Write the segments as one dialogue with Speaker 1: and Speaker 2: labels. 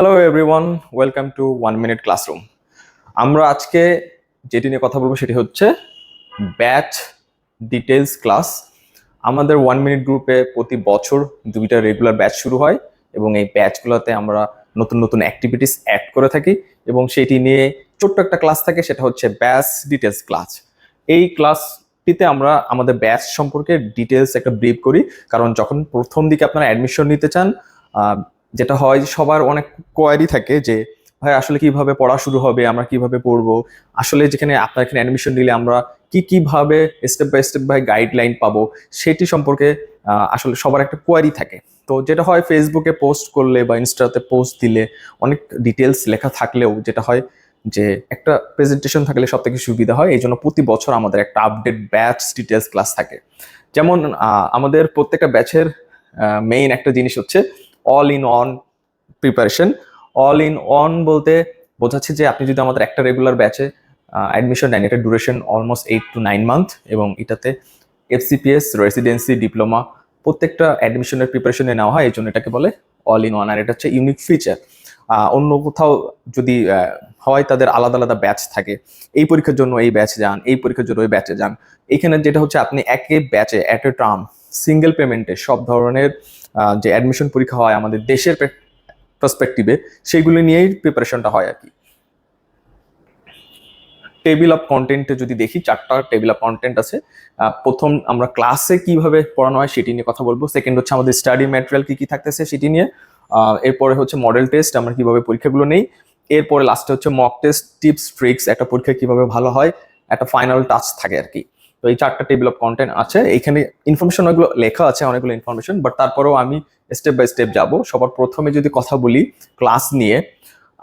Speaker 1: Hello everyone welcome to one minute classroom আমরা আজকে যেটি নিয়ে কথা বলব সেটি হচ্ছে ব্যাচ ডিটেলস ক্লাস আমাদের ওয়ান মিনিট গ্রুপে প্রতি বছর দুইটা রেগুলার ব্যাচ শুরু হয় এবং এই ব্যাচগুলোতে আমরা নতুন নতুন অ্যাক্টিভিটিস অ্যাড করে থাকি এবং সেটি নিয়ে ছোট্ট একটা ক্লাস থাকে, সেটা হচ্ছে ব্যাচ ডিটেলস ক্লাস এই ক্লাসটিতে আমরা আমাদের ব্যাচ সম্পর্কে ডিটেলস একটা ব্রিফ করি, কারণ যখন প্রথম দিকে আপনারা অ্যাডমিশন নিতে চান যেটা হয় সবার অনেক কোয়ারি থাকে যে, ভাই, আসলে কীভাবে পড়া শুরু হবে? আমরা কীভাবে পড়ব? আসলে যেখানে আপনার এখানে অ্যাডমিশন নিলে আমরা কি, কীভাবে step by step by guideline পাবো? সেটি সম্পর্কে আসলে সবার একটা কোয়ারি থাকে। তো যেটা হয় ফেসবুকে পোস্ট করলে বা ইনস্টাতে পোস্ট দিলে অনেক ডিটেলস লেখা থাকলেও যেটা হয় যে, একটা প্রেজেন্টেশন থাকলে সব থেকে সুবিধা হয়। এই জন্য প্রতি বছর আমাদের একটা আপডেট ব্যাচ ডিটেলস ক্লাস থাকে। যেমন আমাদের প্রত্যেকটা ব্যাচের মেইন একটা জিনিস হচ্ছে all in one preparation all in one বলতে বোঝাচ্ছে যে আপনি যদি আমাদের একটা রেগুলার ব্যাচে অ্যাডমিশন নেন এটা duration almost eight to nine month এবং এটাতে এফসিপিএস রেসিডেন্সি ডিপ্লোমা প্রত্যেকটা অ্যাডমিশনের প্রিপারেশনে নেওয়া হয়, এই জন্য এটাকে বলে অল ইন ওয়ান আর এটা হচ্ছে ইউনিক ফিচার অন্য কোথাও যদি হয় তাদের আলাদা আলাদা ব্যাচ থাকে, এই পরীক্ষার জন্য এই ব্যাচ যান, এই পরীক্ষার জন্য ওই ব্যাচে যান। এখানে যেটা হচ্ছে আপনি একে ব্যাচে অ্যাট এ টার্ম সিঙ্গেল পেমেন্টে সব ধরনের যে অ্যাডমিশন পরীক্ষা হয় আমাদের দেশের পার্সপেক্টিভে সেইগুলো নিয়েই প্রিপারেশনটা হয় আর কি। টেবিল অফ কন্টেন্টে যদি দেখি, চারটা টেবিল অফ কন্টেন্ট আছে প্রথম আমরা ক্লাসে কীভাবে পড়ানো হয় সেটি নিয়ে কথা বলব। সেকেন্ড হচ্ছে আমাদের স্টাডি ম্যাটেরিয়াল কি কি থাকতেছে সেটি নিয়ে এরপরে হচ্ছে মডেল টেস্ট আমরা কীভাবে পরীক্ষাগুলো নেই। এরপরে লাস্টে হচ্ছে মক টেস্ট টিপস ট্রিক্স একটা পরীক্ষা কীভাবে ভালো হয়, একটা ফাইনাল টাচ থাকে আর কি। তো এই চারটা টেবিল অফ কন্টেন্ট আছে। এখানে ইনফরমেশন অনেকগুলো লেখা আছে, অনেকগুলো ইনফরমেশন বাট তারপরেও আমি স্টেপ বাই স্টেপ যাব। সবার প্রথমে যদি কথা বলি ক্লাস নিয়ে,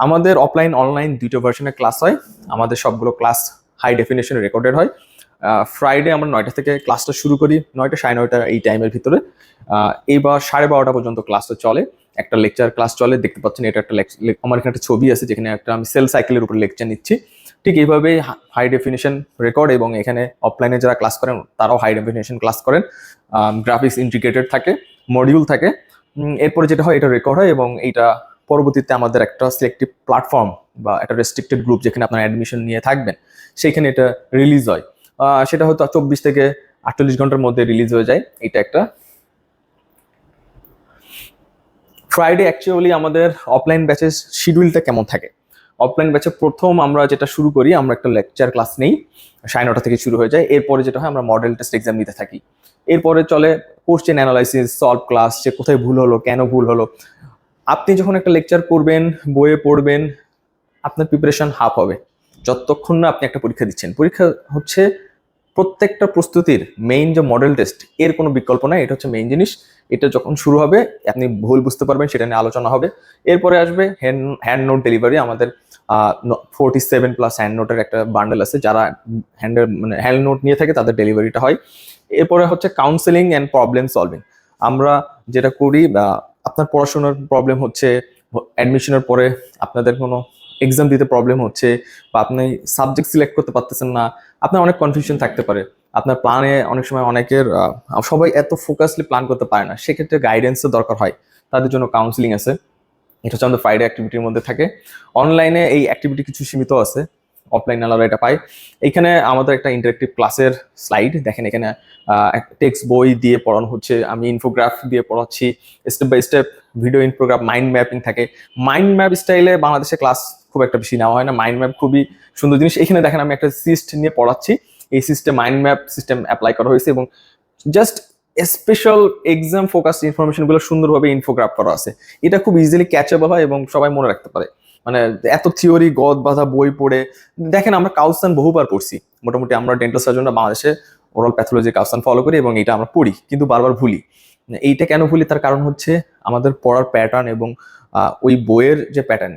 Speaker 1: আমাদের অফলাইন অনলাইন দুটো ভার্সনের ক্লাস হয়। আমাদের সবগুলো ক্লাস হাই ডেফিনেশনে রেকর্ডেড হয়। ফ্রাইডে আমরা নয়টা থেকে ক্লাসটা শুরু করি, নয়টা সাড়ে নয়টা এই টাইমের ভিতরে। এইবার সাড়ে বারোটা পর্যন্ত ক্লাসটা চলে। একটা লেকচার ক্লাস চলে, দেখতে পাচ্ছেন এটা একটা আমার এখানে একটা ছবি আছে যেখানে একটা আমি সেল সাইকেলের উপর লেকচার নিচ্ছি। ঠিক এইভাবেই হাই ডেফিনেশন রেকর্ড এবং এখানে অফলাইনে যারা ক্লাস করেন, তারাও হাই ডেফিনেশন ক্লাস করেন। গ্রাফিক্স ইন্টিগ্রেটেড থাকে মডিউল থাকে। এরপরে যেটা হয়, এটা রেকর্ড হয় এবং এইটা পরবর্তীতে আমাদের একটা সিলেক্টিভ প্ল্যাটফর্ম বা একটা রেস্ট্রিক্টেড গ্রুপ যেখানে আপনার অ্যাডমিশন নিয়ে থাকবেন, সেইখানে এটা রিলিজ হয়। সেটা হয়তো চব্বিশ থেকে আটচল্লিশ ঘণ্টার মধ্যে রিলিজ হয়ে যায়, এটা একটা। ফ্রাইডে অ্যাকচুয়ালি আমাদের অফলাইন ব্যাচের শিডিউলটা কেমন থাকে? অফলাইন ব্যাচে প্রথম আমরা যেটা শুরু করি, আমরা একটা লেকচার ক্লাস নেই। সাড়ে নটা থেকে শুরু হয়ে যায়। এরপরে যেটা হয়, আমরা মডেল টেস্ট এক্সাম নিতে থাকি। এরপরে চলে কোশ্চেন অ্যানালাইসিস সলভ ক্লাস যে কোথায় ভুল হলো, কেন ভুল হলো। আপনি যখন একটা লেকচার করবেন, বইয়ে পড়বেন, আপনার প্রিপারেশন হাফ হবে। যতক্ষণ না আপনি একটা পরীক্ষা দিচ্ছেন। পরীক্ষা হচ্ছে প্রত্যেকটা প্রস্তুতির মেইন যে মডেল টেস্ট এর কোনো বিকল্প নাই, এটা হচ্ছে মেইন জিনিস। এটা যখন শুরু হবে, আপনি ভুল বুঝতে পারবেন, সেটা নিয়ে আলোচনা হবে। এরপরে আসবে হ্যান্ড হ্যান্ড নোট ডেলিভারি আমাদের ফোরটি সেভেন প্লাস হ্যান্ড নোটের একটা বান্ডেল আছে, যারা হ্যান্ডের মানে হ্যান্ড নোট নিয়ে থাকে, তাদের ডেলিভারিটা হয়। এরপরে হচ্ছে কাউন্সেলিং অ্যান্ড প্রবলেম সলভিং আমরা যেটা করি আপনার পড়াশোনার প্রবলেম হচ্ছে অ্যাডমিশনের পরে আপনাদের কোনো এক্সাম দিতে প্রবলেম হচ্ছে বা আপনি সাবজেক্ট সিলেক্ট করতে পারতেছেন না, আপনার অনেক কনফিউশন থাকতে পারে। আপনার প্ল্যানে অনেক সময় অনেকের সবাই এত ফোকাসলি প্ল্যান করতে পারে না, সেক্ষেত্রে গাইডেন্সের দরকার হয়। তাদের জন্য কাউন্সিলিং আছে। এটা হচ্ছে আমাদের ফ্রাইডে অ্যাক্টিভিটির মধ্যে থাকে। অনলাইনে এই অ্যাক্টিভিটি কিছু সীমিত আছে। অফলাইন আলাদা এটা পাই। এখানে আমাদের একটা ইন্টারেক্টিভ ক্লাসের স্লাইড দেখেন এখানে টেক্সট বই দিয়ে পড়ানো হচ্ছে। আমি ইনফোগ্রাফ দিয়ে পড়াচ্ছি। Step by step video infograph mind mapping থাকে। মাইন্ড ম্যাপ স্টাইলে বাংলাদেশে ক্লাস খুব একটা বেশি নেওয়া হয় না। মাইন্ড ম্যাপ খুবই সুন্দর জিনিস। এখানে দেখেন আমি একটা সিস্ট নিয়ে পড়াচ্ছি। এই system mind map system apply করা হয়েছে এবং জাস্ট স্পেশাল এক্সাম ফোকাস ইনফরমেশনগুলো সুন্দরভাবে ইনফোগ্রাফ করা আছে। এটা খুব ইজিলি ক্যাচেবল হয় এবং সবাই মনে রাখতে পারে। মানে এত থিওরি গদ বাঁধা বই পড়ে। দেখেন আমরা কাউসান বহুবার পড়ছি। মোটামুটি আমরা ডেন্টাল সার্জনরা বাংলাদেশে ওরাল প্যাথোলজি কাউসান ফলো করি এবং এটা আমরা পড়ি, কিন্তু বারবার ভুলি। এইটা কেন ভুলি? তার কারণ হচ্ছে আমাদের পড়ার প্যাটার্ন এবং ওই বইয়ের যে প্যাটার্ন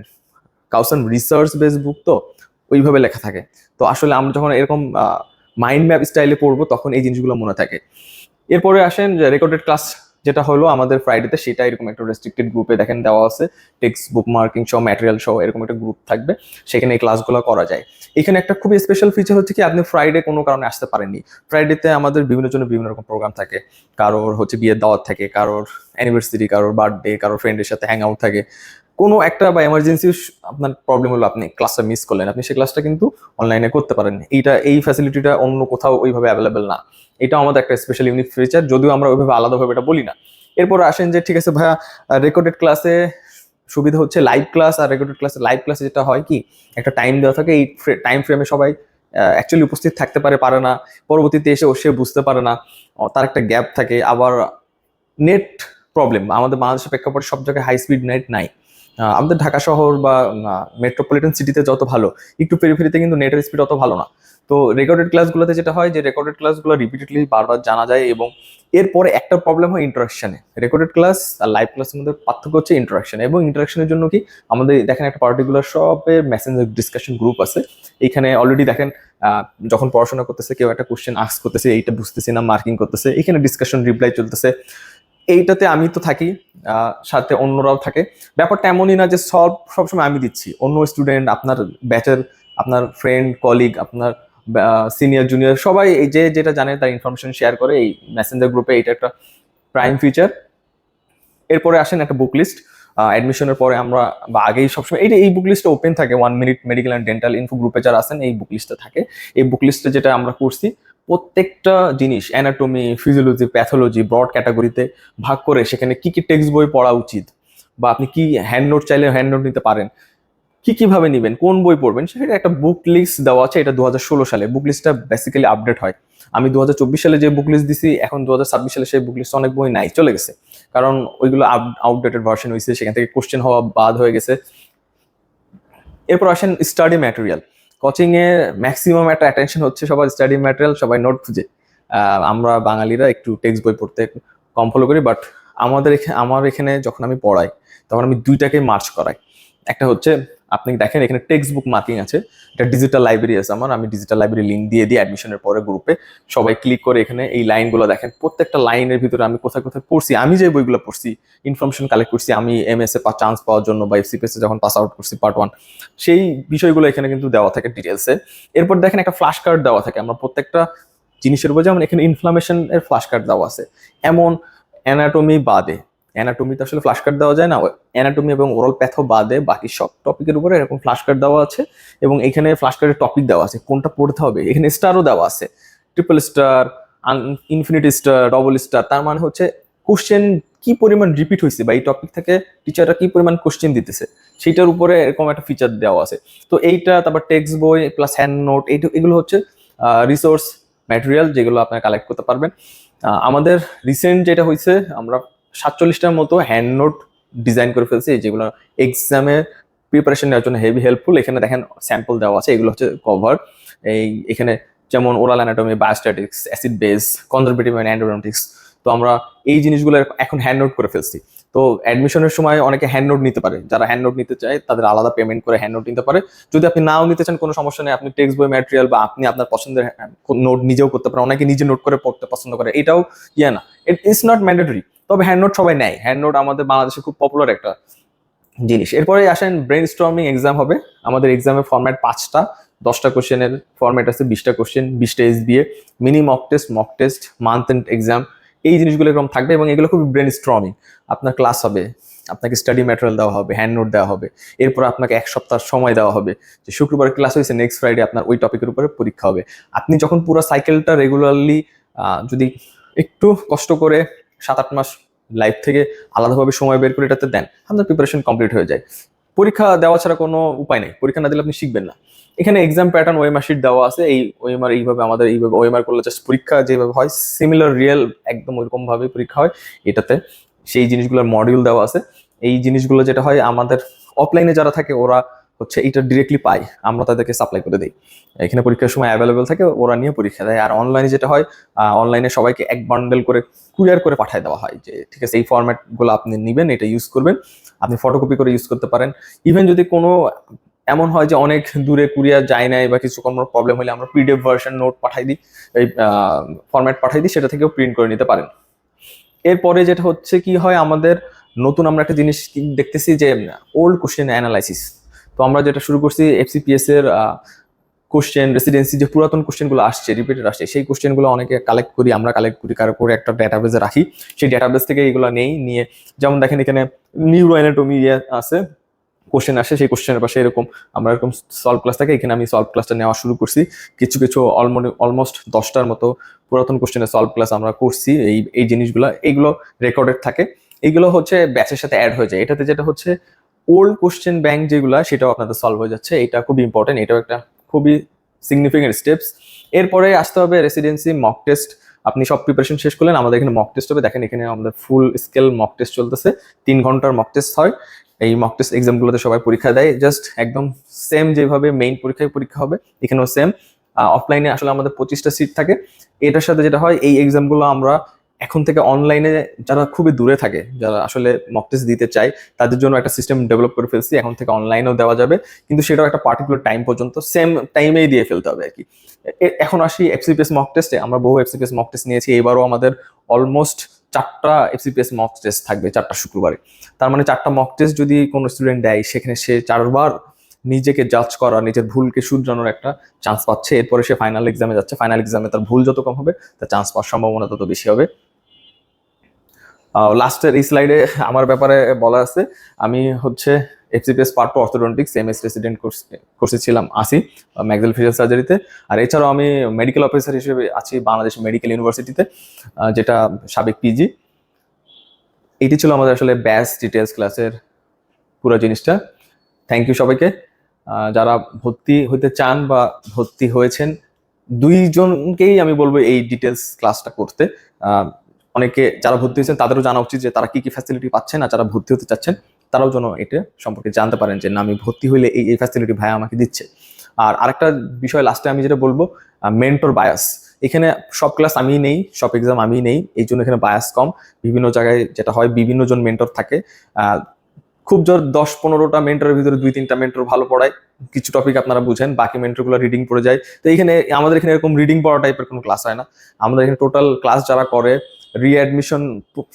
Speaker 1: কাউসান রিসার্চ বেস বুক তো, ওইভাবে লেখা থাকে। তো আসলে আমরা যখন এরকম মাইন্ড ম্যাপ স্টাইলে পড়ব, তখন এই জিনিসগুলো মনে থাকে। এরপরে আসেন যে রেকর্ডেড ক্লাস যেটা হলো আমাদের ফ্রাইডেতে সেটা এরকম একটা রেস্ট্রিক্টেড গ্রুপে দেখেন দেওয়া আছে। টেক্সট বুক মার্কিং সহ ম্যাটেরিয়াল সহ এরকম একটা গ্রুপ থাকবে। সেখানে এই ক্লাসগুলো করা যায়। এখানে একটা খুবই স্পেশাল ফিচার হচ্ছে কি, আপনি ফ্রাইডে কোনো কারণে আসতে পারেননি। ফ্রাইডেতে আমাদের বিভিন্ন জন্য বিভিন্ন রকম প্রোগ্রাম থাকে। কারোর হচ্ছে বিয়ের দাওয়াত থাকে, কারোর অ্যানিভার্সারি কারোর বার্থডে কারোর ফ্রেন্ডের সাথে হ্যাং আউট থাকে। কোনো একটা বা এমার্জেন্সি আপনার প্রবলেম হলো, আপনি ক্লাসটা মিস করলেন, আপনি সেই ক্লাসটা কিন্তু অনলাইনে করতে পারেন এইটা, এই ফ্যাসিলিটিটা অন্য কোথাও ওইভাবে অ্যাভেলেবেল না। এটা আমাদের একটা স্পেশাল ইউনিক ফিচার যদিও আমরা ওইভাবে আলাদাভাবে এটা বলি না। এরপর আসেন যে, ঠিক আছে ভাইয়া রেকর্ডেড ক্লাসে সুবিধা হচ্ছে লাইভ ক্লাস আর রেকর্ডেড ক্লাসে লাইভ ক্লাসে যেটা হয় কি, একটা টাইম দেওয়া থাকে, এই টাইম ফ্রেমে সবাই অ্যাকচুয়ালি উপস্থিত থাকতে পারে পারে না। পরবর্তীতে এসে সে বুঝতে পারে না। তার একটা গ্যাপ থাকে। আবার নেট প্রবলেম আমাদের বাংলাদেশের প্রেক্ষাপটে সব জায়গায় হাই স্পিড নেট নাই। আমাদের ঢাকা শহর বা মেট্রোপলিটন সিটিতে যত ভালো, একটু পেরিফেরিতে কিন্তু নেটের স্পিড অত ভালো না। তো রেকর্ডেড ক্লাসগুলোতে যেটা হয় যে রেকর্ডেড ক্লাসগুলো রিপিটেডলি বারবার জানা যায় এবং এরপরে একটা প্রবলেম হয় ইন্টারাকশনে রেকর্ডেড ক্লাস আর লাইভ ক্লাসের মধ্যে পার্থক্য হচ্ছে ইন্টারাকশন এবং ইন্টারাকশনের জন্য কি, আমাদের দেখেন একটা পার্টিকুলার সবে মেসেঞ্জার ডিসকাশন গ্রুপ আছে। এখানে অলরেডি দেখেন যখন পড়াশোনা করতেছে, কেউ একটা কোশ্চেন আস্ক করতেছে, এইটা বুঝতেছি না মার্কিং করতেছে, এখানে ডিসকাশন রিপ্লাই চলতেছে। এইটাতে আমি তো থাকি সাথে অন্যরাও থাকে। ব্যাপারটা এমনই না যে সব, সবসময় আমি দিচ্ছি। অন্য স্টুডেন্ট আপনার ব্যাচের আপনার ফ্রেন্ড কলিগ আপনার সিনিয়র জুনিয়র সবাই এই যে যেটা জানে তার ইনফরমেশন শেয়ার করে এই মেসেঞ্জার গ্রুপে এটা একটা প্রাইম ফিচার এরপরে আসেন একটা বুক লিস্ট অ্যাডমিশনের পরে আমরা বা আগেই সবসময় এইটা এই বুক লিস্টটা ওপেন থাকে one minute medical and dental info গ্রুপে যারা আছেন, এই বুক লিস্টটা থাকে। এই বুক লিস্টে যেটা আমরা করছি প্রত্যেকটা জিনিস অ্যানাটমি ফিজিওলজি প্যাথোলজি ব্রড ক্যাটাগরিতে ভাগ করে সেখানে কি কি টেক্সট বই পড়া উচিত বা আপনি কি হ্যান্ড নোট চাইলে হ্যান্ড নোট নিতে পারেন, কি কীভাবে নেবেন, কোন বই পড়বেন সেটা একটা বুক লিস্ট দেওয়া আছে, এটা দু হাজার ষোলো সালে। বুক লিস্টটা বেসিক্যালি আপডেট হয়। আমি দু হাজার চব্বিশ সালে যে বুক লিস্ট দিছি, এখন দু হাজার ছাব্বিশ সালে সেই বুক লিস্ট অনেক বই নাই, চলে গেছে। কারণ ওইগুলো আউটডেটেড ভার্সন হয়েছে সেখান থেকে কোশ্চেন হওয়া বাদ হয়ে গেছে। এরপর আসেন স্টাডি ম্যাটেরিয়াল কোচিং এ ম্যাক্সিমাম একটা অ্যাটেনশন হচ্ছে সবার স্টাডি ম্যাটেরিয়াল সবাই নোট খুঁজে। আমরা বাঙালিরা একটু টেক্সট বই পড়তে কম ফলো করি বাট আমাদের আমার এখানে যখন আমি পড়াই, তখন আমি দুইটাকে মার্চ করাই। একটা হচ্ছে আপনি দেখেন এখানে টেক্সট বুক মার্কিং আছে। এটা ডিজিটাল লাইব্রেরি আছে আমার। আমি ডিজিটাল লাইব্রেরি লিঙ্ক দিয়ে দিই অ্যাডমিশনের পরে গ্রুপে সবাই ক্লিক করে এখানে এই লাইনগুলো দেখেন। প্রত্যেকটা লাইনের ভিতরে আমি কোথায় কোথায় পড়ছি, আমি যে বইগুলো পড়ছি ইনফরমেশন কালেক্ট করছি, আমি এম এস এ চান্স পাওয়ার জন্য বা এফসিপিএস যখন পাস আউট করছি পার্ট ওয়ান সেই বিষয়গুলো এখানে কিন্তু দেওয়া থাকে ডিটেলসে এরপর দেখেন একটা ফ্ল্যাশ কার্ড দেওয়া থাকে। আমরা প্রত্যেকটা জিনিসের উপর যেমন এখানে ইনফ্লামেশন এর ফ্ল্যাশ কার্ড দেওয়া আছে। এমন অ্যানাটমি বাদে অ্যানাটমিতে আসলে ফ্ল্যাশ কার্ড দেওয়া যায় না অ্যানাটমি এবং ওরাল প্যাথো বাদে বাকি সব টপিকের উপরে এরকম ফ্ল্যাশ কার্ড দেওয়া আছে এবং এখানে ফ্ল্যাশ কার্ডের টপিক দেওয়া আছে, কোনটা পড়তে হবে? এখানে স্টারও দেওয়া আছে triple star infinity star double star তার মানে হচ্ছে কোশ্চেন কি পরিমাণ রিপিট হয়েছে বা এই টপিক থেকে টিচাররা কি পরিমাণ কোশ্চেন দিতেছে সেটার উপরে এরকম একটা ফিচার দেওয়া আছে। তো এইটা, তারপর টেক্সট বই প্লাস হ্যান্ড নোট এইটা, এগুলো হচ্ছে রিসোর্স ম্যাটেরিয়াল যেগুলো আপনারা কালেক্ট করতে পারবেন। আমাদের রিসেন্ট যেটা হয়েছে আমরা সাতচল্লিশটার মতো হ্যান্ড নোট ডিজাইন করে ফেলছি যেগুলো এক্সামে প্রিপারেশন নেওয়ার জন্য হেভি হেল্পফুল এখানে দেখেন স্যাম্পল দেওয়া আছে, এগুলো হচ্ছে কভার এই এখানে যেমন oral anatomy biostatistics acid base conservative and endodontics তো আমরা এই জিনিসগুলো এখন হ্যান্ড নোট করে ফেলছি। তো অ্যাডমিশনের সময় অনেকে হ্যান্ড নোট নিতে পারে, যারা হ্যান্ড নোট নিতে চায়, তাদের আলাদা পেমেন্ট করে হ্যান্ড নোট নিতে পারে। যদি আপনি নাও নিতে চান, কোনো সমস্যা নেই, আপনি টেক্সট বই ম্যাটেরিয়াল বা আপনি আপনার পছন্দের নোট নিজেও করতে পারেন, অনেকে নিজে নোট করে পড়তে পছন্দ করে, এটাও ইয়ে না ইট ইজ নট ম্যান্ডেটরি তবে হ্যান্ড নোট সবাই নেয়। হ্যান্ড নোট আমাদের বাংলাদেশে খুব পপুলার একটা জিনিস। এরপরে আসেন ব্রেন স্টর্মিং এক্সাম হবে। আমাদের এক্সামের ফর্ম্যাট পাঁচটা। দশটা কোশ্চেনের ফর্ম্যাট আছে, বিশটা কোশ্চেন বিশটা S BA mini mock test mock test month end exam এই জিনিসগুলো এরকম থাকবে এবং এগুলো খুব ব্রেন স্ট্রমিং আপনার ক্লাস হবে, আপনাকে স্টাডি ম্যাটেরিয়াল দেওয়া হবে হ্যান্ড নোট দেওয়া হবে। এরপর আপনাকে এক সপ্তাহ সময় দেওয়া হবে। যে শুক্রবার ক্লাস হয়েছে নেক্সট ফ্রাইডে আপনার ওই টপিকের উপরে পরীক্ষা হবে। আপনি যখন পুরো সাইকেলটা রেগুলারলি যদি একটু কষ্ট করে সাত আট মাস লাইফ থেকে আলাদাভাবে সময় বের করে এটাতে দেন, আপনার প্রিপারেশন কমপ্লিট হয়ে যায়। পরীক্ষা দেওয়া ছাড়া কোনো উপায় নেই, পরীক্ষা না দিলে আপনি শিখবেন না। এখানে এক্সাম প্যাটার্ন ওয়েমার শিট দেওয়া আছে, এই ওয়েমার এইভাবে আমাদের এইভাবে ওয়েমার করলে জাস্ট পরীক্ষা যেভাবে হয় সিমিলার রিয়েল একদম ওইরকমভাবে পরীক্ষা হয় এটাতে। সেই জিনিসগুলোর মডিউল দেওয়া আছে। এই জিনিসগুলো যেটা হয়, আমাদের অফলাইনে যারা থাকে, ওরা হচ্ছে এটা ডিরেক্টলি পাই, আমরা তাদেরকে সাপ্লাই করে দিই। এখানে পরীক্ষার সময় অ্যাভেলেবেল থাকে, ওরা নিয়ে পরীক্ষা দেয়। আর অনলাইনে যেটা হয় অনলাইনে সবাইকে এক বান্ডেল করে কুরিয়ার করে পাঠিয়ে দেওয়া হয় যে, ঠিক আছে, এই ফর্ম্যাটগুলো আপনি নেবেন, এটা ইউজ করবেন। আপনি ফটোকপি করে ইউজ করতে পারেন। ইভেন যদি কোনো, এমন হয় যে অনেক দূরে কুরিয়ার যায় নাই বা কিছু কোনো প্রবলেম হলে আমরা পিডিএফ ভার্সন নোট পাঠাই দিই, এই ফর্ম্যাট পাঠাই দিই, সেটা থেকেও প্রিন্ট করে নিতে পারেন। এরপরে যেটা হচ্ছে কি হয়, আমাদের নতুন আমরা একটা জিনিস দেখতেছি যে ওল্ড কোশ্চেন অ্যানালাইসিস তো আমরা যেটা শুরু করছি এফসিপিএস এর কোশ্চেন রেসিডেন্সি যে পুরাতন কোশ্চেনগুলো আসছে রিপিটেড আসছে, সেই কোশ্চেনগুলো অনেকে কালেক্ট করি, আমরা কালেক্ট করি। কারও করে একটা ডেটাবেজে রাখি, সেই ডেটাবেস থেকে এগুলো নেই, নিয়ে যেমন দেখেন এখানে নিউরো অ্যানাটমি আছে কোশ্চেন আসে, সেই কোশ্চেনের পাশে এরকম আমরা এরকম সলভ ক্লাস থাকে, এখানে আমি সলভ ক্লাসটা নেওয়া শুরু করছি। কিছু কিছু অলমোস্ট দশটার মতো পুরাতন কোশ্চেনের সলভ ক্লাস আমরা করছি, এই এই জিনিসগুলো এইগুলো রেকর্ডেড থাকে। এইগুলো হচ্ছে ব্যাচের সাথে অ্যাড হয়ে যায়। এটাতে যেটা হচ্ছে ওল্ড কোশ্চেন ব্যাংক যেগুলো, সেটাও আপনাদের সলভ হয়ে যাচ্ছে। এটা খুব ইম্পর্টেন্ট এটাও একটা খুবই সিগনিফিকেন্ট স্টেপস এরপরে আসতে হবে রেসিডেন্সি মক টেস্ট আপনি সব প্রিপারেশন শেষ করলেন, আমাদের এখানে মক টেস্ট হবে। দেখেন এখানে আমাদের ফুল স্কেল মক টেস্ট চলতেছে। তিন ঘণ্টার মক টেস্ট হয়। এই মক টেস্ট এক্সামগুলোতে সবাই পরীক্ষা দেয়। জাস্ট একদম সেম যেভাবে মেইন পরীক্ষায় পরীক্ষা হবে, এখানেও সেম অফলাইনে আসলে আমাদের পঁচিশটা সিট থাকে। এটার সাথে যেটা হয়, এই এক্সামগুলো আমরা এখন থেকে অনলাইনে যারা খুবই দূরে থাকে, যারা আসলে মক টেস্ট দিতে চায়, তাদের জন্য একটা সিস্টেম ডেভেলপ করে ফেলছি, এখন থেকে অনলাইনেও দেওয়া যাবে। কিন্তু সেটাও একটা পার্টিকুলার টাইম পর্যন্ত সেম টাইমেই দিয়ে ফেলতে হবে আর কি এখন আসি এফসিপিএস মক টেস্টে আমরা বহু এফসিপিএস মক টেস্ট নিয়েছি, এবারও আমাদের অলমোস্ট চারটা এফসিপিএস মক টেস্ট থাকবে চারটা শুক্রবারে। তার মানে চারটা মক টেস্ট যদি কোনো স্টুডেন্ট দেয়, সেখানে সে চারবার নিজেকে জাজ করা, নিজের ভুলকে শুধরানোর একটা চান্স পাচ্ছে। এরপরে সে ফাইনাল এক্সামে যাচ্ছে ফাইনাল এক্সামে তার ভুল যত কম হবে, তার চান্স পাওয়ার সম্ভাবনা তত বেশি হবে। লাস্টের এই স্লাইডে আমার ব্যাপারে বলা আছে। আমি হচ্ছে FCPS part two orthodontics M S resident কোর্সে ছিলাম, আসি ম্যাগজেল ফিজিয়াল সার্জারিতে আর এছাড়াও আমি মেডিকেল অফিসার হিসেবে আছি বাংলাদেশ মেডিকেল ইউনিভার্সিটিতে যেটা সাবেক পিজি এটি ছিল আমাদের আসলে ব্যাস ডিটেলস ক্লাসের পুরো জিনিসটা। থ্যাংক ইউ সবাইকে। যারা ভর্তি হতে চান বা ভর্তি হয়েছেন, দুইজনকেই আমি বলব এই ডিটেলস ক্লাসটা করতে। অনেকে যারা ভর্তি হয়েছেন, তাদেরও জানা উচিত যে তারা কি কি ফ্যাসিলিটি পাচ্ছেন আর যারা ভর্তি হতে চাচ্ছেন, তারাও যেন এটা সম্পর্কে জানতে পারেন যে, না, আমি ভর্তি হইলে এই এই ফ্যাসিলিটি ভাই আমাকে দিচ্ছে। আর আরেকটা বিষয় লাস্টে আমি যেটা বলব মেন্টর বায়াস এখানে সব ক্লাস আমি নেই, সব এক্সাম আমি নেই, এই জন্য এখানে বায়াস কম। বিভিন্ন জায়গায় যেটা হয়, বিভিন্ন জন মেন্টর থাকে। খুব জোর দশ পনেরোটা মেন্টরের ভিতরে দুই তিনটা মেন্টর ভালো পড়ায়। কিছু টপিক আপনারা বুঝেন, বাকি মেন্টরগুলো রিডিং পড়ে যায়। তো এখানে আমাদের এখানে এরকম রিডিং পড়া টাইপের কোনো ক্লাস হয় না। আমাদের এখানে টোটাল ক্লাস যারা করে রিঅ্যাডমিশন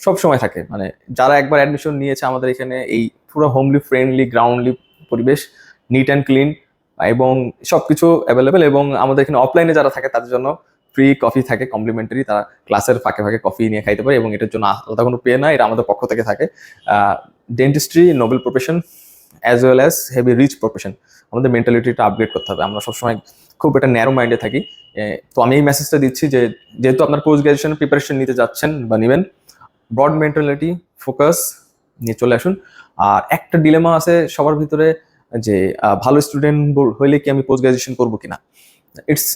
Speaker 1: সব সময় থাকে। মানে যারা একবার অ্যাডমিশন নিয়েছে আমাদের এখানে, এই পুরো হোমলি ফ্রেন্ডলি গ্রাউন্ডলি পরিবেশ নিট অ্যান্ড ক্লিন এবং সব কিছু অ্যাভেলেবেল এবং আমাদের এখানে অফলাইনে যারা থাকে তাদের জন্য ফ্রি কফি থাকে কমপ্লিমেন্টারি তারা ক্লাসের ফাঁকে ফাঁকে কফি নিয়ে খাইতে পারে এবং এটার জন্য আলাদা কোনো পে না এটা আমাদের পক্ষ থেকে থাকে। Dentistry noble profession as well as heavy rich profession আমাদের মেন্টালিটিটা আপগ্রেড করতে হবে। আমরা সবসময় খুব একটা ন্যারো মাইন্ডে থাকি। তো আমি এই মেসেজটা দিচ্ছি যে, যেহেতু আপনার পোস্ট গ্রাজুয়েশন প্রিপারেশন নিতে যাচ্ছেন বা নেবেন ব্রড মেন্টালিটি ফোকাস নিয়ে চলে আসুন। আর একটা ডিলেমা আছে সবার ভিতরে যে ভালো স্টুডেন্ট হইলে কি আমি পোস্ট গ্রাজুয়েশন করব কিনা? It's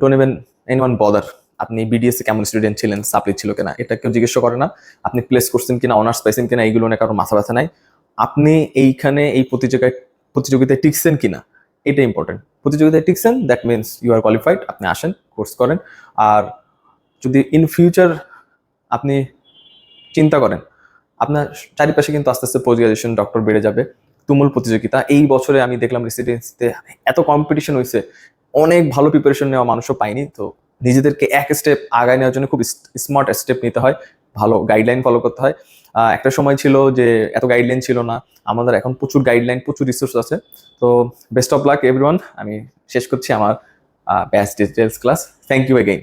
Speaker 1: don't even any one bother আপনি বিডিএস কেমন স্টুডেন্ট ছিলেন সাপ্লি ছিল কিনা, এটা কেউ জিজ্ঞেস করে না। আপনি প্লেস করছেন কিনা অনার্স পাইছেন কিনা, এইগুলো নিয়ে কারোর মাথা ব্যথা নাই। আপনি এইখানে এই প্রতিযোগিতায় প্রতিযোগিতায় টিকছেন কিনা? এটা ইম্পর্টেন্ট প্রতিযোগিতায় টিকছেন that means you are qualified আপনি আসেন কোর্স করেন। আর যদি ইন ফিউচার আপনি চিন্তা করেন, আপনার চারিপাশে কিন্তু আস্তে আস্তে পোস্ট গ্রাজুয়েশন ডক্টর বেড়ে যাবে। তুমুল প্রতিযোগিতা, এই বছরে আমি দেখলাম রেসিডেন্সিতে এত কম্পিটিশন হয়েছে অনেক ভালো প্রিপারেশন নেওয়া মানুষও পাইনি তো নিজেদেরকে এক স্টেপ আগায় নেওয়ার জন্য খুব স্মার্ট স্টেপ নিতে হয়। ভালো গাইডলাইন ফলো করতে হয়। একটা সময় ছিল যে এত গাইডলাইন ছিল না, আমাদের এখন প্রচুর গাইডলাইন প্রচুর রিসোর্স আছে। তো বেস্ট অফ লাক এভরিওয়ান আমি শেষ করছি আমার batch details class thank you again